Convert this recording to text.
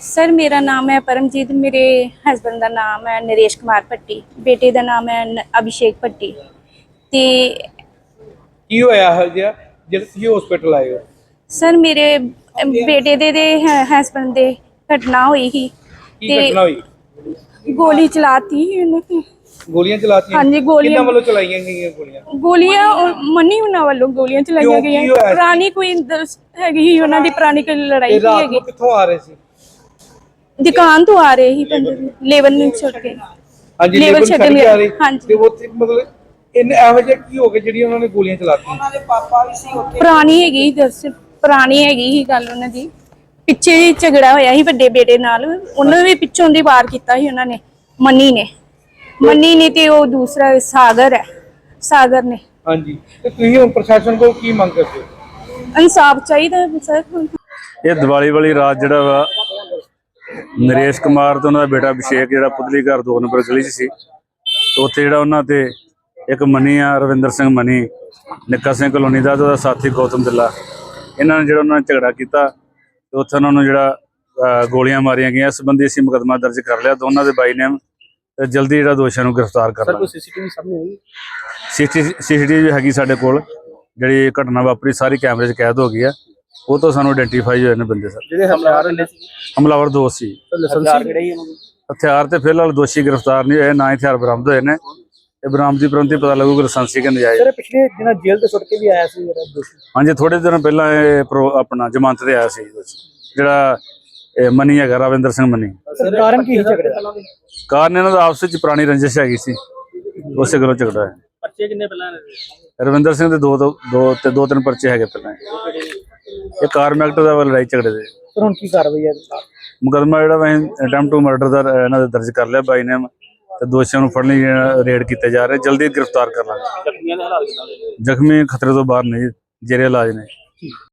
Sir ਮੇਰਾ ਨਾਮ ਹੈ ਪਰਮਜੀਤ ਮੇਰੇ ਹਸਬੰਡ ਦਾ ਨਾਮ ਹੈ ਨਰੇਸ਼ ਕੁਮਾਰ ਭੱਟੀ ਬੇਟੇ ਦਾ ਨਾਮ ਹੈ ਨ- ਅਭਿਸ਼ੇਕ ਭੱਟੀ ਤੇ ਕੀ ਹੋਇਆ ਹੈ ਜਦ ਤੁਸੀਂ ਹਸਪੀਟਲ ਆਏ ਹੋ? ਸਰ ਮੇਰੇ ਅਮ, ਬੇਟੇ ਦੇ ਦੇ ਹਸਬੰਡ ਦੇ ਘਟਨਾ ਹੋਈ ਸੀ ਕੀ ਘਟਨਾ ਹੋਈ? ਗੋਲੀ ਚਲਾਤੀ ਸੀ ਉਹਨੇ ਗੋਲੀਆਂ ਚਲਾਤੀਆਂ? ਹਾਂਜੀ, ਗੋਲੀਆਂ- ਕਿਹਨਾਂ ਵੱਲੋਂ ਚਲਾਈਆਂ ਗਈਆਂ ਗੋਲੀਆਂ? ਗੋਲੀਆਂ ਉਹ ਮੰਨੀ ਉਹਨਾਂ ਵੱਲੋਂ ਗੋਲੀਆਂ ਚਲਾਈਆਂ ਕਿਉਂ? ਕੀ ਗਈਆਂ? ਹੋਇਆ ਸੀ? ਪੁਰਾਣੀ ਕੋਈ ਹੈਗੀ ਸੀ ਉਹਨਾਂ ਦੀ ਪੁਰਾਣੀ ਕੋਈ ਲੜਾਈ ਸੀ ਰਾਤ ਹੈਗੀ। ਨੂੰ ਕਿੱਥੋਂ ਆ ਰਹੇ ਸੀ? ਦੁਕਾਨ ਤੋਂ ਆ ਰਹੇ ਸੀ ਲੇਵਲ ਨੂੰ ਛੱਡ ਕੇ। ਹਾਂਜੀ ਛੱਡ ਛੱਡ ਕੇ ਆ ਰਹੇ। ਹਾਂਜੀ। ਤੇ ਉੱਥੇ ਮਤਲਬ ਇਹਨੇ ਇਹੋ ਜਿਹਾ ਕੀ ਹੋ ਗਿਆ ਜਿਹੜੀ ਉਹਨਾਂ ਨੇ ਗੋਲੀਆਂ ਚਲਾਤੀਆਂ? ਪੁਰਾਣੀ ਹੈਗੀ ਦੱਸ ਪੁਰਾਣੀ ਹੈਗੀ ਹੀ ਗੱਲ ਉਹਨਾਂ ਦੀ। ਪਿੱਛੇ ਹੀ ਝਗੜਾ ਹੋਇਆ ਸੀ ਵੱਡੇ ਬੇਟੇ ਨਾਲ। ਉਹਨਾਂ ਵੀ ਪਿੱਛੋਂ ਦੀ ਵਾਰ ਕੀਤਾ ਸੀ ਉਹਨਾਂ ਨੇ ਮੰਨੀ ਨੇ। ਮੰਨੀ ਨੇ ਤੇ ਉਹ ਦੂਸਰਾ ਸਾਗਰ ਹੈ ਸਾਗਰ ਨੇ। ਹਾਂਜੀ। ਤੇ ਤੁਸੀਂ ਹੁਣ ਪ੍ਰਸ਼ਾਸਨ ਕੋਲ ਕੀ ਮੰਗ ਕਰਦੇ ਹੋ? ਇਨਸਾਫ ਚਾਹੀਦਾ ਹੈ ਸਰ। ਇਹ ਦੀਵਾਲੀ ਵਾਲੀ ਰਾਤ ਜਿਹੜਾ ਵਾ ਨਰੇਸ਼ ਕੁਮਾਰ ਤੇ ਉਹਨਾਂ ਦਾ ਬੇਟਾ ਅਭਿਸ਼ੇਕ ਜਿਹੜਾ ਪੁਤਲੀ ਘਰ ਦੋ ਨੰਬਰ ਗਲੀ 'ਚ ਸੀ। ਤੇ ਉੱਥੇ ਜਿਹੜਾ ਉਹਨਾਂ ਤੇ ਇੱਕ ਮਨੀ ਆ ਰਵਿੰਦਰ ਸਿੰਘ ਮਨੀ ਨਿੱਕਾ ਸਿੰਘ ਕਲੋਨੀ ਦਾ ਉਹਦਾ ਸਾਥੀ ਗੌਤਮ ਦਿੱਲਾ। ਇਹਨਾਂ ਨੇ ਜਿਹੜਾ ਉਹਨਾਂ ਨਾਲ ਝਗੜਾ ਕੀਤਾ ਤੇ ਉੱਥੇ ਉਹਨਾਂ ਨੂੰ ਜਿਹੜਾ ਗੋਲੀਆਂ ਮਾਰੀਆਂ ਗਈਆਂ। ਇਸ ਸੰਬੰਧੀ ਅਸੀਂ ਮੁਕੱਦਮਾ ਦਰਜ ਕਰ ਲਿਆ। ਦੋਨਾਂ ਦੇ ਬਾਈ ਨੇ ਤੇ ਜਲਦੀ ਜਿਹੜਾ ਦੋਸ਼ੀਆਂ ਨੂੰ ਗ੍ਰਿਫਤਾਰ ਕਰ ਲਾਂਗੇ ਸੀਸੀਟੀਵੀ ਸਾਹਮਣੇ ਆਈ? ਸੀਸੀਟੀਵੀ ਹੈਗੀ ਸਾਡੇ ਕੋਲ ਜਿਹੜੀ ਘਟਨਾ ਵਾਪਰੀ ਸਾਰੀ ਕੈਮਰੇ 'ਚ ਕੈਦ ਹੋ ਗਈ ਆ। ਉਹ ਤੋਂ ਸਾਨੂੰ ਆਇਡੈਂਟੀਫਾਈ ਹੋਏ ਨੇ ਬੰਦੇ ਸਰ। ਜਿਹੜੇ ਹਮਲਾਵਰ ਨੇ ਹਮਲਾਵਰ ਦੋ ਸੀ। ਲਾਇਸੈਂਸ ਕਿਹੜੇ ਹੀ ਉਹਨਾਂ ਹਥਿਆਰ ਤੇ ਫਿਲਹਾਲ ਦੋਸ਼ੀ ਗ੍ਰਿਫਤਾਰ ਨਹੀਂ ਹੋਏ ਨਾ ਹੀ ਹਥਿਆਰ ਬਰਾਮਦ ਹੋਏ ਨੇ। ਤੇ ਬਰਾਮਦੀ ਪ੍ਰੰਤੀ ਪਤਾ ਲੱਗੂਗਾ ਲਾਇਸੈਂਸੀ ਕਿ ਨਜਾਇਜ਼ ਸਰ ਪਿਛਲੇ ਦਿਨਾਂ ਜੇਲ੍ਹ ਤੋਂ ਛੁੱਟ ਕੇ ਵੀ ਆਇਆ ਸੀ ਜਿਹੜਾ ਦੋਸ਼ੀ? ਹਾਂਜੀ ਥੋੜੇ ਦਿਨ ਪਹਿਲਾਂ ਇਹ ਆਪਣਾ ਜ਼ਮਾਨਤ ਤੇ ਆਇਆ ਸੀ। ਜਿਹੜਾ ਇਹ ਮਨੀ ਹੈਗਾ ਰਵਿੰਦਰ ਸਿੰਘ ਮਨੀ। ਕਾਰਨ ਕੀ ਝਗੜੇ ਕਾਰਨ ਇਹਨਾਂ ਦਾ ਆਪਸ ਵਿੱਚ ਪੁਰਾਣੀ ਰੰਜਿਸ਼ ਹੈਗੀ ਸੀ। ਉਸੇ ਗੱਲੋਂ ਝਗੜਾ ਹੈ ਪਰਚੇ ਕਿੰਨੇ ਪਹਿਲਾਂ ਰਵਿੰਦਰ ਸਿੰਘ ਦੋ ਦੋ ਦੋ ਤੇ ਦੋ ਤਿੰਨ ਪਰਚੇ ਹੈਗੇ ਪਹਿਲਾਂ। ਇਹ ਕਾਰਮ ਐਕਟ ਦਾ ਲੜਾਈ ਝਗੜੇ ਦੇ। ਸਰ ਹੁਣ ਕੀ ਕਾਰਵਾਈ ਹੈ ਮੁਕਦਮਾ ਜਿਹੜਾ ਵਾ ਅਟੈਂਪਟ ਟੂ ਮਰਡਰ ਦਾ ਇਹਨਾਂ ਦੇ ਦਰਜ ਕਰ ਲਿਆ ਬਾਈ ਨੇ। ਤੇ ਦੋਸ਼ੀਆਂ ਨੂੰ ਫੜਨ ਲਈ ਰੇਡ ਕੀਤੇ ਜਾ ਰਹੇ। ਜਲਦੀ ਗ੍ਰਿਫਤਾਰ ਕਰ ਲਾਂਗੇ। ਜ਼ਖਮੀਆਂ ਦੇ ਹਾਲਾਤ ਕਿਦਾਂ ਜ਼ਖਮੀ ਖਤਰੇ ਤੋਂ ਬਾਹਰ ਨਹੀਂ ਜੇਰੇ ਇਲਾਜ ਨੇ।